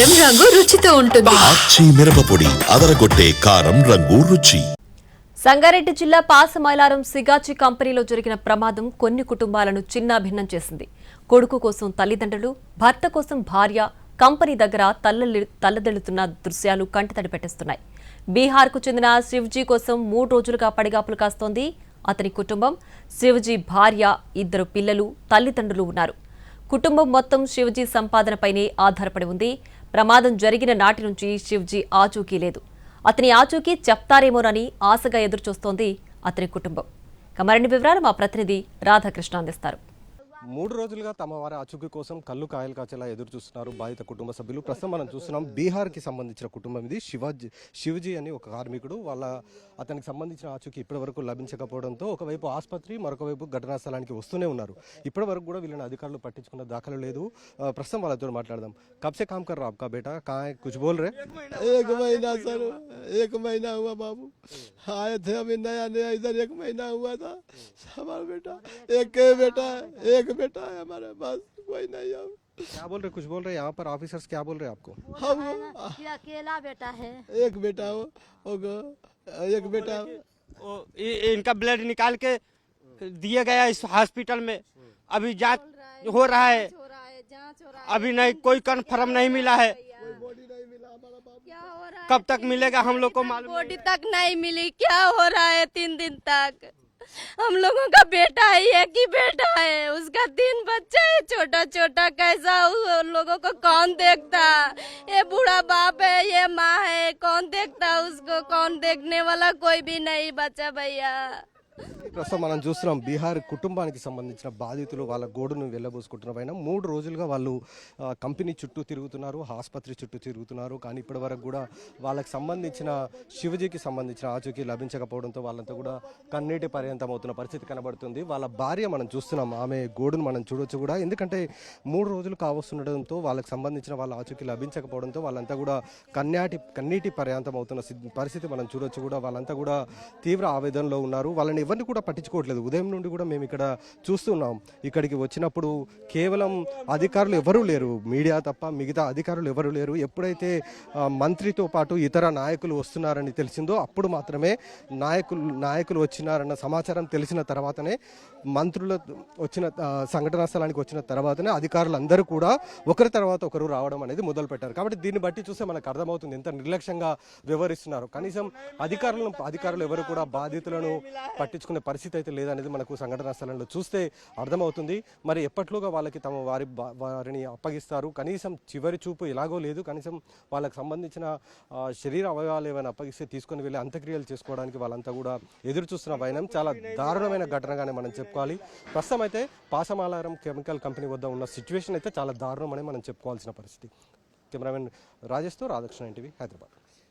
కారం రంగు రుచితో ఉంటుంది. మిరపపొడి అదరగొట్టే కారం రంగు రుచి. సంగారెడ్డి జిల్లా పాసమైలారం సిగాచి కంపెనీలో జరిగిన ప్రమాదం కొన్ని కుటుంబాలను చిన్నాభిన్నం చేసింది. కొడుకు కోసం తల్లిదండ్రులు భర్త కోసం భార్య కంపెనీ దగ్గర తల్లలి తల్లదెల్లుతున్న దృశ్యాలు కంటితడి పెట్టేస్తున్నాయి. బీహార్కు చెందిన శివ్జీ కోసం మూడు రోజులుగా పడిగాపులు కాస్తోంది. అతని కుటుంబం శివజీ భార్య ఇద్దరు పిల్లలు తల్లిదండ్రులు ఉన్నారు. కుటుంబం మొత్తం శివజీ సంపాదనపైనే ఆధారపడి ఉంది. ప్రమాదం జరిగిన నాటి నుంచి శివజీ ఆచూకీ లేదు. అతని ఆచూకీ చెప్తారేమోనని ఆశగా ఎదురుచూస్తోంది అతని కుటుంబం. ఇక మరిన్ని వివరాలు మా ప్రతినిధి రాధాకృష్ణ అందిస్తారు. మూడు రోజులుగా తమ వారి అచుకు కోసం కళ్ళు కాయలు కాచేలా ఎదురు చూస్తున్నారు బాధిత కుటుంబ సభ్యులు. ప్రస్తుతం మనం చూస్తున్నాం బీహార్కి సంబంధించిన కుటుంబం ఇది. శివాజీ శివజీ అని ఒక కార్మికుడు. వాళ్ళ అతనికి సంబంధించిన ఆచూకీ ఇప్పటివరకు లభించకపోవడంతో ఒకవైపు ఆసుపత్రి మరొకవైపు ఘటనా స్థలానికి వస్తూనే ఉన్నారు. ఇప్పటివరకు కూడా వీళ్ళని అధికారులు పట్టించుకున్న దాఖలు లేదు. ప్రస్తుతం వాళ్ళతో మాట్లాడదాం. కబ్సే కామ్ కర్ రాబ్కా బేటా? కాయ కుచ్ బోల్ రే? एक महीना हुआ बाबू। आए थे अभी नया नया इधर एक महीना हुआ था। हमारा बेटा एक बेटा है एक बेटा है हमारे पास कोई नहीं है क्या बोल रहे कुछ बोल रहे यहाँ पर ऑफिसर्स क्या बोल रहे हैं आपको हम अकेला बेटा है। एक बेटा हो एक बेटा वो इनका ब्लड निकाल के दिया गया इस हॉस्पिटल में। अभी जाँच हो रहा है। रहा जाँच रहा अभी नहीं कोई कन्फर्म नहीं मिला हो। रहा है कब तक मिलेगा हम लोग को मालूम बॉडी तक नहीं मिली क्या हो रहा है तीन दिन तक? हम लोगों का बेटा है एक ही बेटा है? उसका तीन बच्चा है छोटा छोटा कैसा उन लोगों को कौन देखता? ये बूढ़ा बाप है ये माँ है कौन देखता उसको? कौन देखने वाला? कोई भी नहीं बच्चा भैया। ప్రస్తుతం మనం చూస్తున్నాం బీహార్ కుటుంబానికి సంబంధించిన బాధితులు వాళ్ళ గోడును వెళ్ళబోసుకుంటున్న పైన మూడు రోజులుగా వాళ్ళు కంపెనీ చుట్టూ తిరుగుతున్నారు ఆసుపత్రి చుట్టూ తిరుగుతున్నారు. కానీ ఇప్పటి వరకు కూడా వాళ్ళకి సంబంధించిన శివజీకి సంబంధించిన ఆచూకీ లభించకపోవడంతో వాళ్ళంతా కూడా కన్నీటి పర్యంతం అవుతున్న పరిస్థితి కనబడుతుంది. వాళ్ళ భార్య మనం చూస్తున్నాం ఆమె గోడును మనం చూడొచ్చు కూడా. ఎందుకంటే మూడు రోజులు కావస్తుండడంతో వాళ్ళకి సంబంధించిన వాళ్ళ ఆచూకీ లభించకపోవడంతో వాళ్ళంతా కూడా కన్యాటి కన్నీటి పర్యాంతం అవుతున్న పరిస్థితి మనం చూడొచ్చు కూడా. వాళ్ళంతా కూడా తీవ్ర ఆవేదనలో ఉన్నారు. వాళ్ళని ఎవరిని కూడా పట్టించుకోవట్లేదు. ఉదయం నుండి కూడా మేము ఇక్కడ చూస్తున్నాం ఇక్కడికి వచ్చినప్పుడు కేవలం అధికారులు ఎవరూ లేరు. మీడియా తప్ప మిగతా అధికారులు ఎవరు లేరు. ఎప్పుడైతే మంత్రితో పాటు ఇతర నాయకులు వస్తున్నారని తెలిసిందో అప్పుడు మాత్రమే నాయకులు నాయకులు వచ్చినారన్న సమాచారం తెలిసిన తర్వాతనే మంత్రుల వచ్చిన సంఘటనా స్థలానికి వచ్చిన తర్వాతనే అధికారులు అందరూ కూడా ఒకరి తర్వాత ఒకరు రావడం అనేది మొదలు పెట్టారు కాబట్టి దీన్ని బట్టి చూస్తే మనకు అర్థమవుతుంది ఎంత నిర్లక్ష్యంగా వ్యవహరిస్తున్నారు. కనీసం అధికారులను అధికారులు ఎవరు కూడా బాధితులను పట్టించుకునే పరిస్థితి అయితే లేదనేది మనకు సంఘటనా స్థలంలో చూస్తే అర్థమవుతుంది. మరి ఎప్పట్లోగా వాళ్ళకి తమ వారి వారిని అప్పగిస్తారు? కనీసం చివరి చూపు ఎలాగో లేదు. కనీసం వాళ్ళకి సంబంధించిన శరీర అవయవాలు ఏమైనా అప్పగిస్తే తీసుకొని వెళ్ళి అంత్యక్రియలు చేసుకోవడానికి వాళ్ళంతా కూడా ఎదురు చూస్తున్న వైనం చాలా దారుణమైన ఘటనగానే మనం చెప్పుకోవాలి. ప్రస్తుతం అయితే పాసమాలారం కెమికల్ కంపెనీ వద్ద ఉన్న సిచ్యువేషన్ అయితే చాలా దారుణమని మనం చెప్పుకోవాల్సిన పరిస్థితి. కెమెరామెన్ రాజేష్తో రాధాకృష్ణ ఎన్టీవీ హైదరాబాద్.